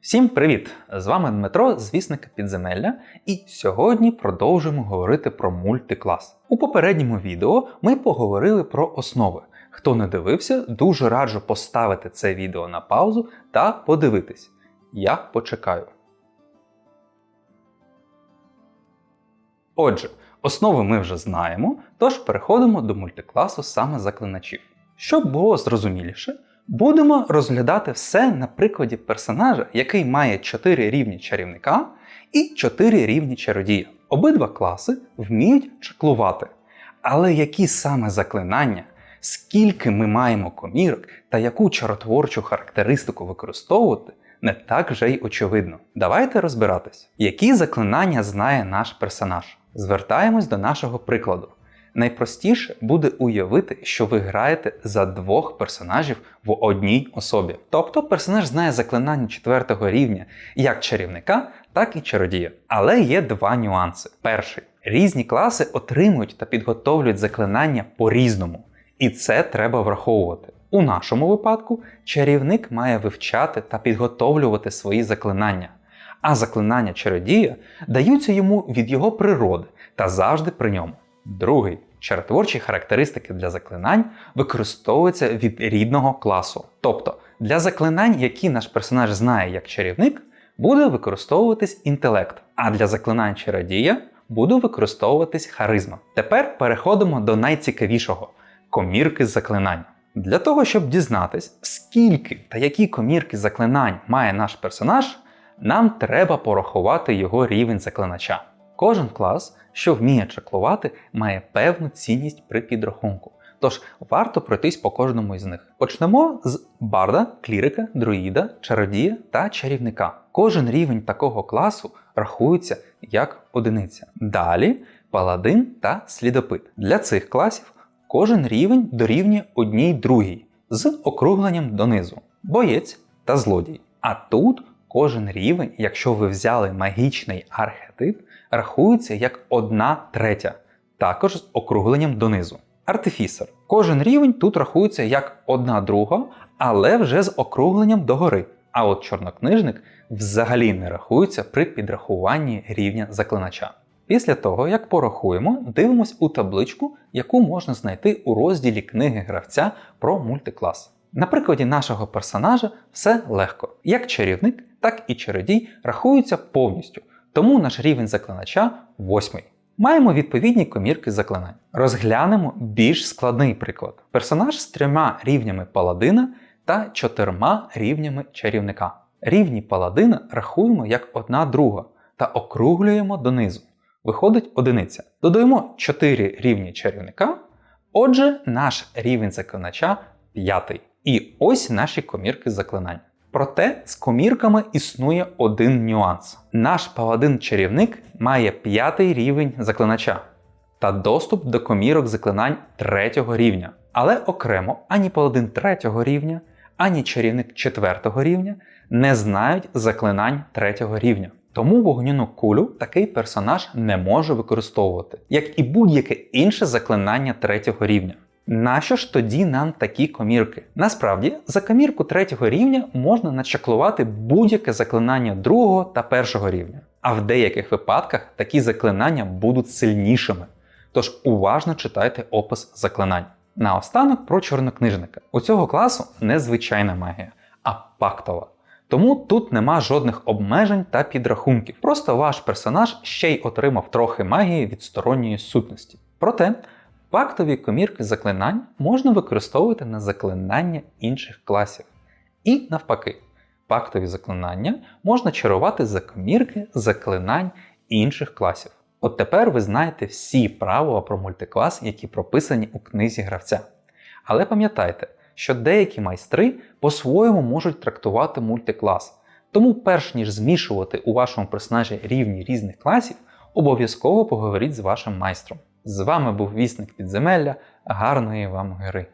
Всім привіт! З вами Дмитро, звісника підземелля, і сьогодні продовжуємо говорити про мультиклас. У попередньому відео ми поговорили про основи. Хто не дивився, дуже раджу поставити це відео на паузу та подивитись. Я почекаю. Отже, основи ми вже знаємо, тож переходимо до мультикласу саме заклиначів. Щоб було зрозуміліше, будемо розглядати все на прикладі персонажа, який має 4 рівні чарівника і 4 рівні чародія. Обидва класи вміють чаклувати. Але які саме заклинання, скільки ми маємо комірок та яку чаротворчу характеристику використовувати, не так вже й очевидно. Давайте розбиратись, які заклинання знає наш персонаж. Звертаємось до нашого прикладу. Найпростіше буде уявити, що ви граєте за двох персонажів в одній особі. Тобто персонаж знає заклинання четвертого рівня як чарівника, так і чародія. Але є два нюанси. Перший різні класи отримують та підготовлюють заклинання по-різному, і це треба враховувати. У нашому випадку чарівник має вивчати та підготовлювати свої заклинання, а заклинання чародія даються йому від його природи та завжди при ньому. Другий чаротворчі характеристики для заклинань використовуються від рідного класу. Тобто для заклинань, які наш персонаж знає як чарівник, буде використовуватись інтелект, а для заклинань чародія буде використовуватись харизма. Тепер переходимо до найцікавішого комірки заклинань. Для того, щоб дізнатись, скільки та які комірки заклинань має наш персонаж, нам треба порахувати його рівень заклинача. Кожен клас, що вміє чаклувати, має певну цінність при підрахунку. Тож варто пройтись по кожному із них. Почнемо з барда, клірика, друїда, чародія та чарівника. Кожен рівень такого класу рахується як одиниця. Далі паладин та слідопит. Для цих класів кожен рівень дорівнює одній другій з округленням донизу, боєць та злодій. А тут кожен рівень, якщо ви взяли магічний архетип, рахується як одна третя, також з округленням донизу. Артифісер. Кожен рівень тут рахується як одна друга, але вже з округленням догори. А от чорнокнижник взагалі не рахується при підрахуванні рівня заклинача. Після того, як порахуємо, дивимось у табличку, яку можна знайти у розділі книги гравця про мультиклас. На прикладі нашого персонажа все легко. Як чарівник, так і чародій рахуються повністю, тому наш рівень заклинача восьмий. Маємо відповідні комірки заклинань. Розглянемо більш складний приклад. Персонаж з трьома рівнями паладина та чотирма рівнями чарівника. Рівні паладина рахуємо як одна друга та округлюємо донизу. Виходить одиниця. Додаємо 4 рівні чарівника. Отже, наш рівень заклинача п'ятий. І ось наші комірки заклинань. Проте з комірками існує один нюанс. Наш паладин-чарівник має п'ятий рівень заклинача та доступ до комірок заклинань третього рівня. Але окремо ані паладин третього рівня, ані чарівник четвертого рівня не знають заклинань третього рівня. Тому вогняну кулю такий персонаж не може використовувати, як і будь-яке інше заклинання третього рівня. Нащо ж тоді нам такі комірки? Насправді, за комірку третього рівня можна начаклувати будь-яке заклинання другого та першого рівня. А в деяких випадках такі заклинання будуть сильнішими. Тож уважно читайте опис заклинань. Наостанок про чорнокнижника. У цього класу не звичайна магія, а пактова. Тому тут нема жодних обмежень та підрахунків. Просто ваш персонаж ще й отримав трохи магії від сторонньої сутності. Проте пактові комірки заклинань можна використовувати на заклинання інших класів. І навпаки, пактові заклинання можна чарувати за комірки заклинань інших класів. От тепер ви знаєте всі правила про мультиклас, які прописані у книзі гравця. Але пам'ятайте, що деякі майстри по-своєму можуть трактувати мультиклас. Тому, перш ніж змішувати у вашому персонажі рівні різних класів, обов'язково поговоріть з вашим майстром. З вами був вісник підземелля. Гарної вам гри!